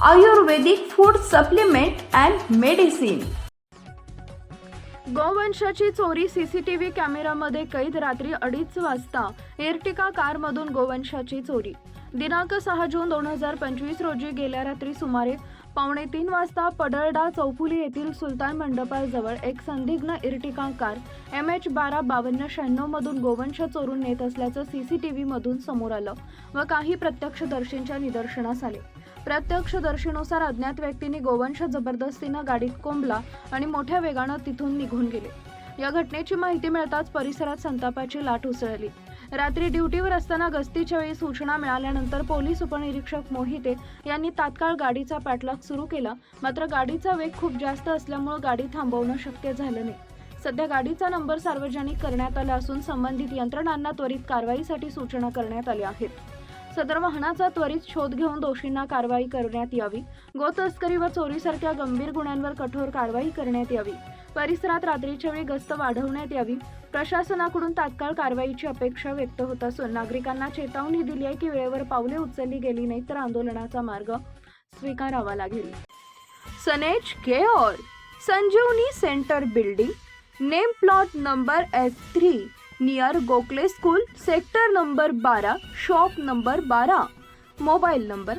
Ayurvedic food supplement and medicine गोवंशाची चोरी CCTV कॅमेरामध्ये कैद रात्री अडीच वाजता. एर्टिका कारमधून गोवंशाची चोरी. दिनांक सहा जून दोन हजार पंचवीस रोजी गेल्या रात्री सुमारे पावणे तीन वाजता पडळडा चौफुली येथील सुलतान मंडपाजवळ एक संदिग्ध इर्टिका कार एम एच बारा बावन्न शहाण्णव मधून गोवंश चोरून नेत असल्याचं सीसीटीव्ही मधून समोर आलं व काही प्रत्यक्षदर्शींच्या निदर्शनास आले. प्रत्यक्षदर्शीनुसार अज्ञात व्यक्तीने गोवंश जबरदस्तीनं गाडीत कोंबला आणि मोठ्या वेगानं तिथून निघून गेले. या घटनेची माहिती मिळताच परिसरात संतापाची लाट उसळली. रात्री ड्युटीवर असताना गस्तीच्या वेळी सूचना मिळाल्यानंतर पोलीस उपनिरीक्षक मोहिते यांनी तात्काळ गाडीचा पाठलाग सुरू केला. मात्र गाडीचा वेग खूप जास्त असल्यामुळे गाडी थांबवणं शक्य झालं नाही. सध्या गाडीचा नंबर सार्वजनिक करण्यात आला असून संबंधित यंत्रणांना त्वरित कारवाईसाठी सूचना करण्यात आल्या आहेत. सदर वाहनाचा त्वरित शोध घेऊन दोषींना कारवाई करण्यात यावी. गोतस्करी व चोरीसारख्या गंभीर गुन्ह्यांवर कठोर कारवाई करण्यात यावी. परिसरात रात्रीच्या वेळी गस्त वाढवण्यात यावी. प्रशासनाकडून तात्काळ कारवाईची अपेक्षा व्यक्त होत असून नागरिकांना चेतावणी दिली आहे की वेळेवर पावले उचलली गेली नाही तर आंदोलनाचा मार्ग स्वीकारावा लागेल सनेज care Sanjivani centre building name plot number F three near Gokhale school sector number बारा शॉप नंबर बारा मोबाईल नंबर